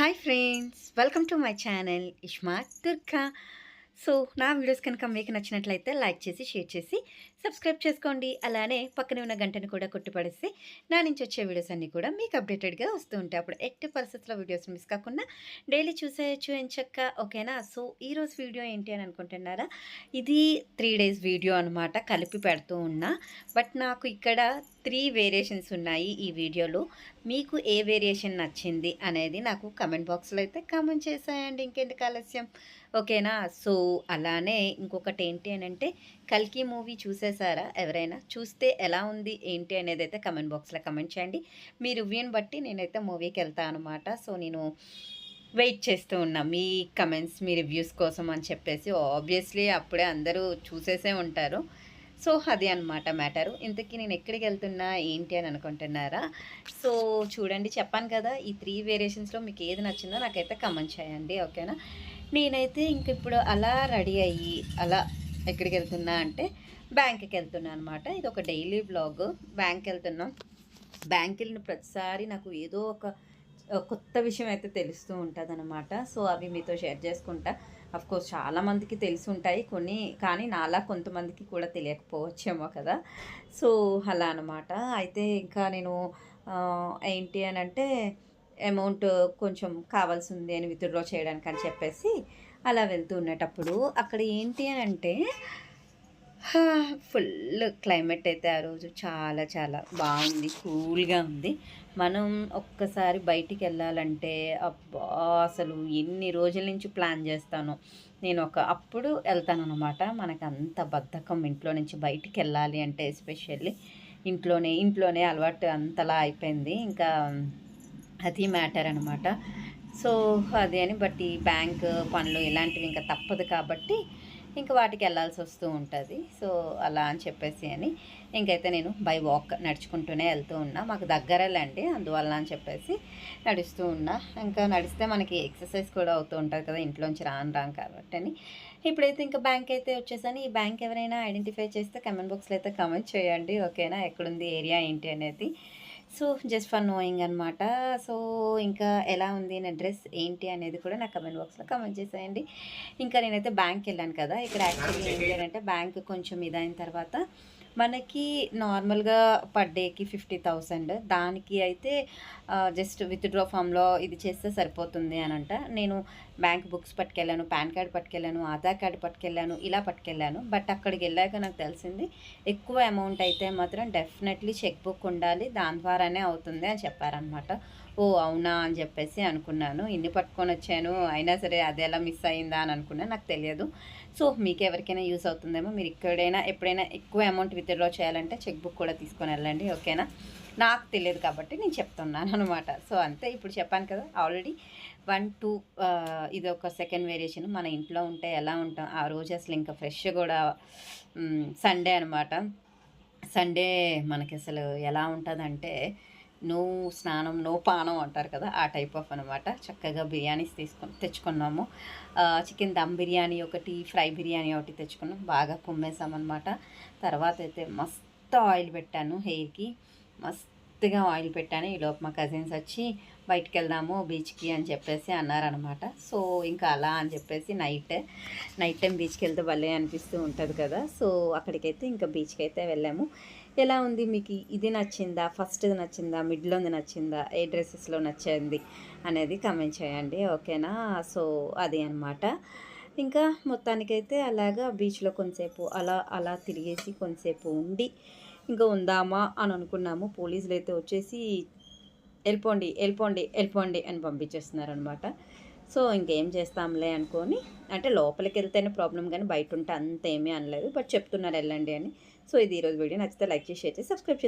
Hi friends, welcome to my channel Ishmat Turkha. So నా videos కనుక మీకు నచ్చినట్లయితే లైక్ చేసి షేర్ చేసి సబ్స్క్రైబ్ చేసుకోండి. అలానే పక్కనే ఉన్న గంటను కూడా కొట్టుపడేసి నా నుంచి వచ్చే వీడియోస్ అన్నీ కూడా మీకు అప్డేటెడ్గా వస్తూ ఉంటాయి. అప్పుడు ఎట్టి పరిస్థితుల్లో వీడియోస్ మిస్ కాకుండా డైలీ చూసేయచ్చు ఎంచక్క ఓకేనా? సో ఈరోజు వీడియో ఏంటి అని అనుకుంటున్నారా? ఇది త్రీ డేస్ వీడియో అనమాట కలిపి పెడుతూ ఉన్నా. బట్ నాకు ఇక్కడ త్రీ వేరియేషన్స్ ఉన్నాయి ఈ వీడియోలో. మీకు ఏ వేరియేషన్ నచ్చింది అనేది నాకు కమెంట్ బాక్స్లో అయితే కామెంట్ చేసాయండి. ఇంకెందుకు ఆలస్యం? ఓకేనా? సో అలానే ఇంకొకటి ఏంటి అని అంటే కల్కి మూవీ చూసేసారా ఎవరైనా? చూస్తే ఎలా ఉంది ఏంటి అనేది అయితే కమెంట్ బాక్స్లో కమెంట్ చేయండి. మీ రివ్యూని బట్టి నేనైతే మూవీకి వెళ్తాను అనమాట సో నేను వెయిట్ చేస్తూ ఉన్నా. మీ కమెంట్స్ మీ రివ్యూస్ కోసం అని చెప్పేసి. ఆబ్వియస్లీ అప్పుడే అందరూ చూసేసే ఉంటారు. సో అది అనమాట మ్యాటరు. ఇంతకీ నేను ఎక్కడికి వెళ్తున్నా ఏంటి అని అనుకుంటున్నారా? సో చూడండి చెప్పాను కదా ఈ త్రీ వేరియేషన్స్లో మీకు ఏది నచ్చిందో నాకైతే కమెంట్ చేయండి ఓకేనా? నేనైతే ఇంక ఇప్పుడు అలా రెడీ అయ్యి అలా ఎక్కడికి వెళ్తున్నా అంటే బ్యాంక్కి వెళ్తున్నా అనమాట ఇది ఒక డైలీ బ్లాగ్. బ్యాంక్ వెళ్తున్నాం. బ్యాంక్ వెళ్ళిన ప్రతిసారి నాకు ఏదో ఒక కొత్త విషయం అయితే తెలుస్తూ ఉంటుంది అనమాట సో అవి మీతో షేర్ చేసుకుంటా. కోర్స్ చాలామందికి తెలిసి ఉంటాయి కొన్ని కానీ నాలా కొంతమందికి కూడా తెలియకపోవచ్చేమో కదా. సో అలా అనమాట అయితే ఇంకా నేను ఏంటి అని అంటే అమౌంట్ కొంచెం కావాల్సి ఉంది అని విత్డ్రా చేయడానికి అని చెప్పేసి అలా వెళ్తూ ఉండేటప్పుడు అక్కడ ఏంటి అని అంటే ఫుల్ క్లైమేట్ అయితే ఆ రోజు చాలా చాలా బాగుంది కూల్గా ఉంది. మనం ఒక్కసారి బయటికి వెళ్ళాలంటే అబ్బా అసలు ఎన్ని రోజుల నుంచి ప్లాన్ చేస్తాను. నేను ఒక అప్పుడు వెళ్తాను అనమాట మనకు అంత బద్ధకం ఇంట్లో నుంచి బయటికి వెళ్ళాలి అంటే ఎస్పెషల్లీ ఇంట్లోనే ఇంట్లోనే అలవాటు అంతలా అయిపోయింది. ఇంకా అది మ్యాటర్ అనమాట సో అదే అని బట్ ఈ బ్యాంక్ పనులు ఇలాంటివి ఇంకా తప్పదు కాబట్టి ఇంకా వాటికి వెళ్ళాల్సి వస్తూ ఉంటుంది. సో అలా అని చెప్పేసి అని ఇంకైతే నేను బై వాక్ నడుచుకుంటూనే వెళ్తూ ఉన్నా. మాకు దగ్గరలేండి అందువల్ల అని చెప్పేసి నడుస్తూ ఉన్నా. ఇంకా నడిస్తే మనకి ఎక్సర్సైజ్ కూడా అవుతూ ఉంటుంది కదా ఇంట్లోంచి రాను రాను కాబట్టి అని. ఇప్పుడైతే ఇంకా బ్యాంక్ అయితే వచ్చేసాను. ఈ బ్యాంక్ ఎవరైనా ఐడెంటిఫై చేస్తే కమెంట్ బాక్స్లో అయితే కమెంట్ చేయండి. ఓకేనా? ఎక్కడుంది ఏరియా ఏంటి అనేది సో జస్ట్ ఫర్ నోయింగ్ అనమాట సో ఇంకా ఎలా ఉంది నా డ్రెస్ ఏంటి అనేది కూడా నాకు కమెంట్ బాక్స్లో కమెంట్ చేసేయండి. ఇంకా నేనైతే బ్యాంక్ వెళ్ళాను కదా ఇక్కడ యాక్చువల్లీ ఏంటి అంటే బ్యాంక్ కొంచెం ఇదైన తర్వాత మనకి నార్మల్గా పర్ డేకి ఫిఫ్టీ థౌసండ్. దానికి అయితే జస్ట్ విత్డ్రా ఫామ్లో ఇది చేస్తే సరిపోతుంది అని అంట నేను బ్యాంక్ బుక్స్ పట్టుకెళ్ళాను పాన్ కార్డ్ పట్టుకెళ్ళాను ఆధార్ కార్డు పట్టుకెళ్ళాను ఇలా పట్టుకెళ్ళాను. బట్ అక్కడికి వెళ్ళాక నాకు తెలిసింది ఎక్కువ అమౌంట్ అయితే మాత్రం డెఫినెట్లీ చెక్ బుక్ ఉండాలి దాని ద్వారానే అవుతుంది అని చెప్పారనమాట ఓ అవునా అని చెప్పేసి అనుకున్నాను. ఇన్ని పట్టుకొని వచ్చాను. అయినా సరే అది ఎలా మిస్ అయిందా అని అనుకున్నాను నాకు తెలియదు. సో మీకు ఎవరికైనా యూస్ అవుతుందేమో మీరు ఇక్కడైనా ఎప్పుడైనా ఎక్కువ అమౌంట్ విత్డ్రా చేయాలంటే చెక్ బుక్ కూడా తీసుకొని వెళ్ళండి ఓకేనా నాకు తెలియదు కాబట్టి నేను చెప్తున్నాను అనమాట. సో అంతే. ఇప్పుడు చెప్పాను కదా ఆల్రెడీ వన్ టూ ఇది ఒక సెకండ్ వేరియేషన్ మన ఇంట్లో ఉంటే ఎలా ఉంటాం? ఆ రోజు అసలు ఇంకా ఫ్రెష్ కూడా సండే అనమాట. సండే మనకి అసలు ఎలా ఉంటుందంటే నో స్నానం నో పానం అంటారు కదా ఆ టైప్ ఆఫ్ అనమాట చక్కగా బిర్యానీస్ తీసుకొని తెచ్చుకున్నాము. చికెన్ దమ్ బిర్యానీ ఒకటి ఫ్రై బిర్యానీ ఒకటి తెచ్చుకున్నాం. బాగా కుమ్మేసామన్నమాట తర్వాత అయితే మస్తు ఆయిల్ పెట్టాను హెయిర్కి. మస్తుగా ఆయిల్ పెట్టాను. ఈలోపు మా కజిన్స్ వచ్చి బయటికి వెళ్దాము బీచ్కి అని చెప్పేసి అన్నారనమాట. సో ఇంకా అలా అని చెప్పేసి నైట్ నైట్ టైం బీచ్కి వెళ్తే భలే అనిపిస్తూ ఉంటుంది కదా. సో అక్కడికైతే ఇంకా బీచ్కి అయితే వెళ్ళాము. ఎలా ఉంది మీకు? ఇది నచ్చిందా? ఫస్ట్ది నచ్చిందా? మిడ్లోది నచ్చిందా? ఏ డ్రెస్సెస్లో నచ్చింది? అనేది కమెంట్ చేయండి ఓకేనా? సో అది అనమాట ఇంకా మొత్తానికైతే అలాగా బీచ్లో కొంతసేపు అలా అలా తిరిగేసి కొంతసేపు ఉండి ఇంకా ఉందామా అని అనుకున్నాము. పోలీసులు అయితే వచ్చేసి వెళ్ళిపోండి వెళ్ళిపోండి వెళ్ళిపోండి అని పంపించేస్తున్నారు అనమాట సో ఇంకేం చేస్తాంలే అనుకొని అంటే లోపలికి వెళ్తేనే ప్రాబ్లం కానీ బయట ఉంటే అంత ఏమీ అనలేదు బట్ చెప్తున్నారు వెళ్ళండి అని. సో ఇది ఈరోజు వీడియో నచ్చితే లైక్ చేసి సబ్స్క్రైబ్ చేసి